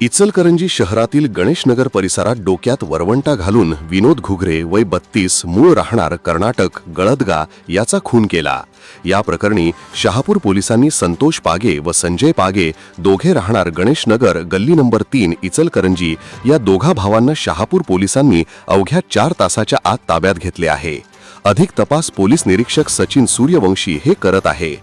इचलकरंजी शहरातील गणेशनगर परिसरात डोक्यात वरवंटा घालून विनोद घुगरे वय बत्तीस मूळ राहणार कर्नाटक गळदगा याचा खून केला. या प्रकरणी शहापूर पोलिसांनी संतोष पागे व संजय पागे दोघे राहणार गणेशनगर गल्ली नंबर तीन इचलकरंजी या दोघा भावांना शहापूर पोलिसांनी अवघ्या चार तासाच्या आत ताब्यात घेतले आहे. अधिक तपास पोलीस निरीक्षक सचिन सूर्यवंशी हे करत आहे.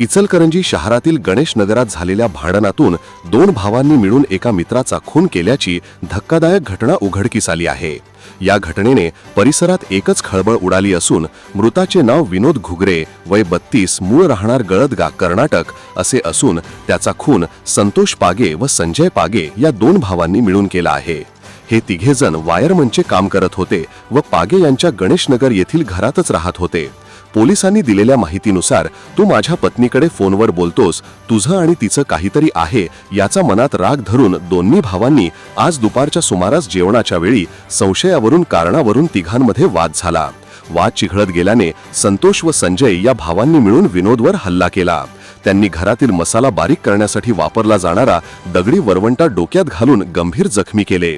इचलकरंजी शहरातील गणेश नगरात झालेल्या भांडणातून दोन भावांनी मिळून एका मित्राचा खून केल्याची धक्कादायक घटना उघडकीस आली आहे. या घटनेने परिसरात एकच खळबळ उडाली असून मृताचे नाव विनोद घुगरे वय बत्तीस मूळ राहणार गळदगा कर्नाटक असे असून त्याचा खून संतोष पागे व संजय पागे या दोन भावांनी मिळून केला आहे. हे तिघेजण वायरमनचे काम करत होते व पागे यांच्या गणेशनगर येथील घरातच राहत होते. पोलिसांनी दिलेल्या माहितीनुसार तू माझ्या पत्नीकडे फोनवर बोलतोस. तुझं आणि तिचं काहीतरी आहे याचा मनात राग धरून दोन्ही भावांनी आज दुपारच्या सुमारास जेवणाच्या वेळी संशयावरून कारणावरून तिघांमध्ये वाद झाला. वाद चिघळत गेल्याने संतोष व संजय या भावांनी मिळून विनोदवर हल्ला केला. त्यांनी घरातील मसाला बारीक करण्यासाठी वापरला जाणारा दगडी वरवंटा डोक्यात घालून गंभीर जखमी केले.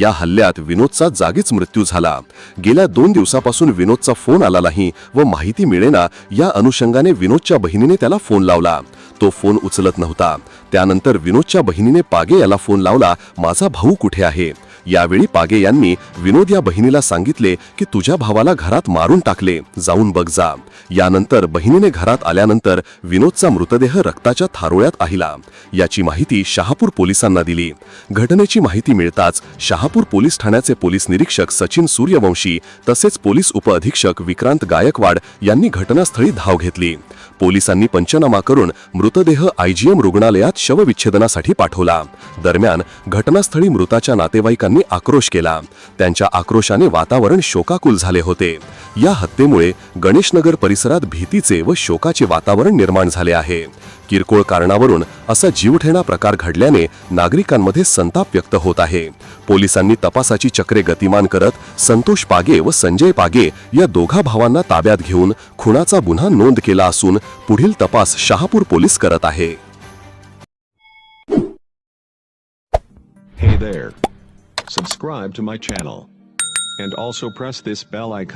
या हल्ल्यात विनोदचा जागीच मृत्यू झाला. गेल्या दोन दिवसापासून विनोदचा फोन आला नाही व माहिती मिळेना या अनुषंगाने विनोदच्या बहिणीने त्याला फोन लावला. तो फोन उचलत नव्हता. त्यानंतर विनोदच्या बहिणीने पागे याला फोन लावला माझा भाऊ कुठे आहे? यावेळी पागे यांनी विनोद या बहिणीला सांगितले की तुझ्या भावाला घरात मारून टाकले जाऊन बघ जा. यानंतर बहिणीने घरात आल्यानंतर विनोदचा मृतदेह रक्ताच्या थारोळ्यात आहिला. याची माहिती शहापूर पोलिसांना दिली. घटनेची माहिती मिळताच शहापूर पोलीस ठाण्याचे पोलीस निरीक्षक सचिन सूर्यवंशी तसेच पोलीस उपअधीक्षक विक्रांत गायकवाड यांनी घटनास्थळी धाव घेतली. पोलिसांनी पंचनामा करून मृतदेह आयजीएम रुग्णालयात शवविच्छेदनासाठी पाठवला. दरम्यान घटनास्थळी मृताच्या नातेवाईकांनी आक्रोश केला. त्यांच्या आक्रोशाने वातावरण शोकाकुल झाले होते. या हत्येमुळे गणेशनगर परिसरात भीतीचे व शोकाचे वातावरण निर्माण झाले आहे. किरकोळ कारणावरून असा जीवठेणा प्रकार घडल्याने नागरिकांमध्ये संताप व्यक्त होत आहे पोलिसांनी तपासाची चक्रे गतिमान करत संतोष पागे व संजय पागे या दोघा भावांना ताब्यात घेऊन खुनाचा गुन्हा नोंद केला असून पुढील तपास शहापूर पोलीस करत आहे Hey there. Subscribe to my channel. And also press this bell icon.